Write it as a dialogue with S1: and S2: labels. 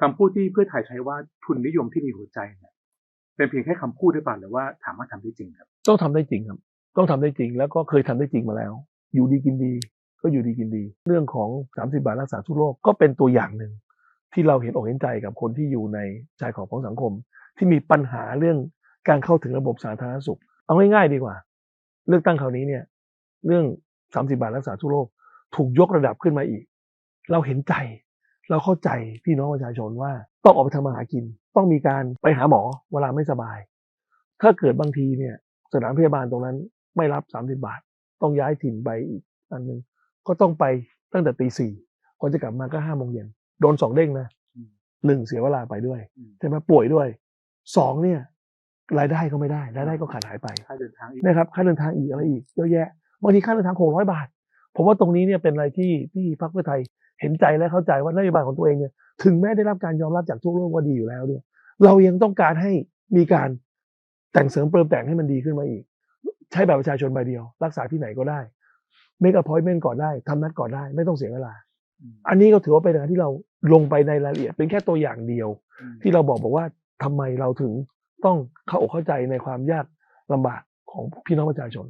S1: คำพูดที่เพื่อไทยใช้ว่าทุนนิยมที่มีหัวใจเนี่ยเป็นเพียงแค่คำพูดหรือเปล่าหรือว่าถามว่าทำได้จริงครับ
S2: ต้องทำได้จริงครับ ต้องทำได้จริงแล้วก็เคยทำได้จริงมาแล้ว อยู่ดีกินดี ก็อยู่ดีกินดี เรื่องของ 30 บาทรักษาทุกโรคก็เป็นตัวอย่างหนึ่ง ที่เราเห็นอกเห็นใจกับคนที่อยู่ในชายขอบของสังคม ที่มีปัญหาเรื่องการเข้าถึงระบบสาธารณสุข เอาง่ายๆดีกว่า เลือกตั้งคราวนี้เนี่ย เรื่อง 30 บาทรักษาทุกโรคถูกยกระดับขึ้นมาอีก เราเห็นใจ เราเข้าใจพี่น้องประชาชนว่าต้องออกไปทำมาหากิน ต้องมีการไปหาหมอเวลาไม่สบาย ถ้าเกิดบางทีเนี่ยสถานพยาบาลตรงนั้นไม่รับ 30 บาท ต้องย้ายถิ่นไปอีกอันหนึ่งก็ต้องไปตั้งแต่ตีสี่ก่อนจะกลับมาก็ห้าโมงเย็นโดนสองเด้งนะ
S1: อืม
S2: หนึ่งเสียเวลาไปด้วย
S1: อืม
S2: ใช่ไหมป่วยด้วยสองเนี่ย รายได้ก็ไม่ได้รายได้ก็ขาดหายไป
S1: ค่าเดินทางอีก
S2: นะครับค่าเดินทางอีกอะไรอีกเยอะแยะบางทีค่าเดินทางหกร้อยบาท ผมว่าตรงนี้เนี่ยเป็นอะไรที่ที่พรรคเพื่อไทยเห็นใจและเข้าใจว่านโยบายของตัวเองเนี่ยถึงแม้ได้รับการยอมรับจากทั่วโลกว่าดีอยู่แล้วเนี่ย เรายังต้องการให้มีการแต่งเสริมเติมแต่งให้มันดีขึ้นมาอีก ใช้แบบประชาชนใบเดียว รักษาที่ไหนก็ได้เมก a พอยเมนก่อนได้ทำนัดก่อนได้ ไม่ต้องเสียเวลา
S1: อืม
S2: อันนี้ก็ถือว่าเป็นงานที่เราลงไปในรายละเอียด เป็นแค่ตัวอย่างเดียว
S1: อืม
S2: ที่เราบอกบอกว่าทำไมเราถึงต้องเข้าอกเข้าใจในความยากลำบากของพี่น้องประชาชน